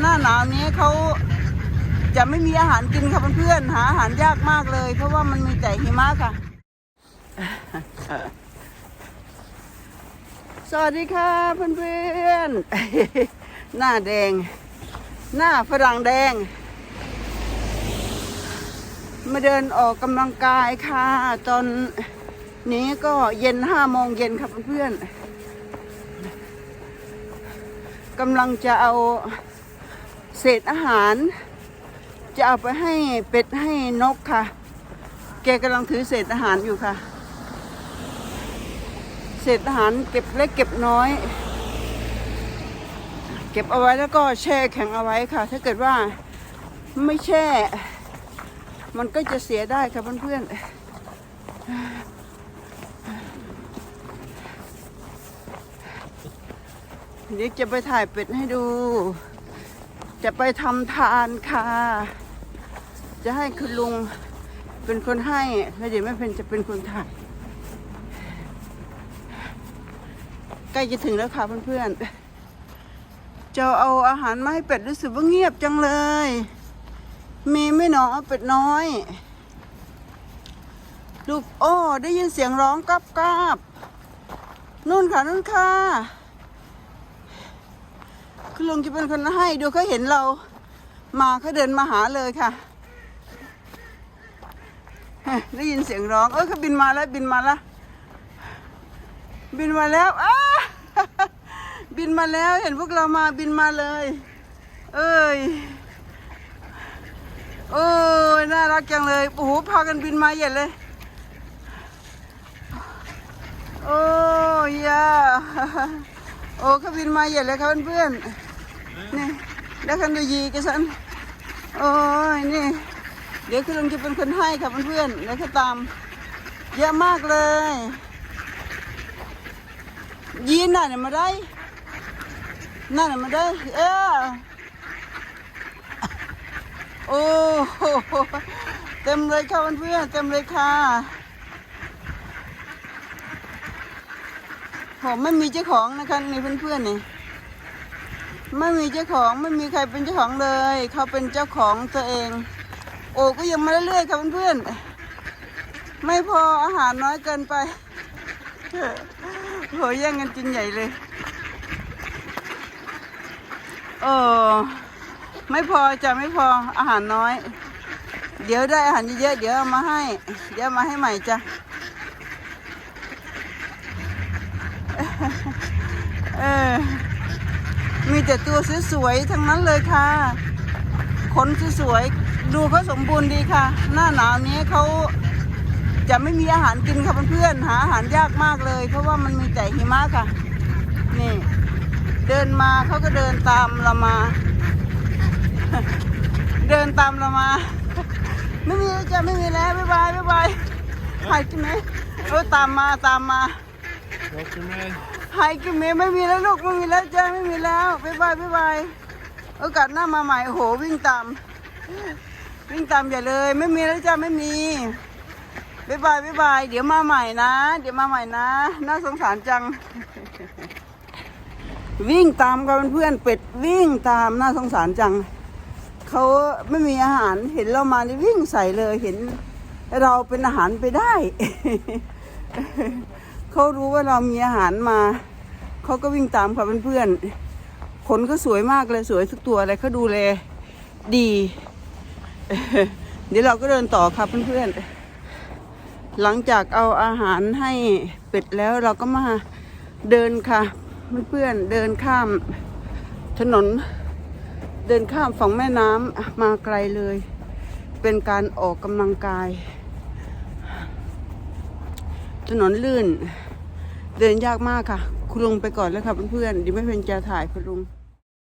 หน้าหนาวนี้เขาจะไม่มีอาหารกินค่ะเพื่อนๆหาอาหารยากมากเลย เพราะว่ามันมีแต่หิมะค่ะ สวัสดีค่ะเพื่อนๆ หน้าแดง หน้าฝรั่งแดง มาเดินออกกำลังกายค่ะ ตอนนี้ก็เย็นห้าโมงเย็นค่ะเพื่อนๆกำลังจะเอา เศษอาหาร จะเอาไปให้เป็ดให้นกค่ะ แกกำลังถือเศษอาหารอยู่ค่ะ เศษอาหารเก็บเล็กเก็บน้อย เก็บเอาไว้แล้วก็แช่แข็งเอาไว้ค่ะ ถ้าเกิดว่าไม่แช่ มันก็จะเสียได้ค่ะเพื่อนๆเดี๋ยวจะไปถ่ายเป็ดให้ดู จะไปทำทานค่ะ จะให้คุณลุงเป็นคนให้แล้วเดี๋ยวแม่เพนจะเป็นคนถ่ายใกล้จะถึงแล้วค่ะเพื่อนๆจะเอาอาหารมาให้เป็ดรู้สึกว่าเงียบจังเลย มีไม่หนอเป็ดน้อยลูกโอ้ ได้ยินเสียงร้องกับกับนู่นค่ะ นู่นค่ะ คุณลุงจะเป็นคนให้ดูเขาเห็นเรามาเขาเดินมาหาเลยค่ะได้ยินเสียงร้อง เอ้ยเขาบินมาแล้วบินมาแล้วบินมาแล้วอ้าบินมาแล้วเห็นพวกเรามาบินมาเลย เอ้ยโอ้ยน่ารักจังเลยโอ้โหพากันบินมาใหญ่เลย โอ้ยาโอ้เขาบินมาใหญ่เลยครับเพื่อนๆ นี่แล้วคันดูยีกันสันโอ้ยนี่ เดี๋ยวคุณลุงจะเป็นคนให้ครับเพื่อนๆแล้วก็ตาม เยอะมากเลย ยีนน่นี่ยมาได้นั่นน่ะมาได้ เออโอ้โหเต็มเลยค่ะเพื่อนๆเต็มเลยค่ะผมไม่มีเจ้าของนะคะนี่เพื่อนๆนี่ ไม่มีเจ้าของไม่มีใครเป็นเจ้าของเลย เขาเป็นเจ้าของตัวเอง โอ้ก็ยังมาเรื่อยๆค่ะเพื่อนๆไม่พออาหารน้อยเกินไปโหแย่งกันกินใหญ่เลยโอ้ไม่พอจะไม่พออาหารน้อย เดี๋ยวได้อาหารเยอะๆเดี๋ยวเอามาให้ เดี๋ยวมาให้ใหม่จ้ะเออ มีแต่ตัวสวยๆทั้งนั้นเลยค่ะ ขนสวยๆดูเขาสมบูรณ์ดีค่ะ หน้าหนาวนี้เขาจะไม่มีอาหารกินค่ะเพื่อนๆหาอาหารยากมากเลย เพราะว่ามันมีแต่หิมะค่ะ นี่ เดินมาเขาก็เดินตามเรามา เดินตามเรามา ไม่มีจะไม่มีแล้วบ๊ายบายบ๊ายบายหายกินไหมเออตามมาตามมา Welcome in. หายกินไหมไม่มีแล้วลูกไม่มีแล้วจ้าไม่มีแล้วบ๊ายบายบ๊ายบายโอกาสหน้ามาใหม่โอ้โหวิ่งตามวิ่งตามอย่าเลย ไม่มีแล้วจ้าไม่มีบ๊ายบายบ๊ายบายเดี๋ยวมาใหม่นะ เดี๋ยวมาใหม่นะ น่าสงสารจัง วิ่งตามกันเพื่อนเป็ดวิ่งตามน่าสงสารจังเขาไม่มีอาหารเห็นเรามานี่วิ่งใส่เลยเห็น เราเป็นอาหารไปได้ เขารู้ว่าเรามีอาหารมา เขาก็วิ่งตามค่ะเพื่อนๆขนเขาสวยมากเลยสวยทุกตัวเลยเขาดูแลดี เดี๋ยวเราก็เดินต่อค่ะเพื่อนๆ หลังจากเอาอาหารให้เป็ดแล้วเราก็มาเดินค่ะเพื่อนๆเดินข้ามถนนเดินข้ามฝั่งแม่น้ำมาไกลเลย เป็นการออกกำลังกาย ถนนลื่น เดินยากมากค่ะ คุณลุงไปก่อนแล้วค่ะเพื่อนๆเดี๋ยวไม่เป็นจะถ่ายคุณลุง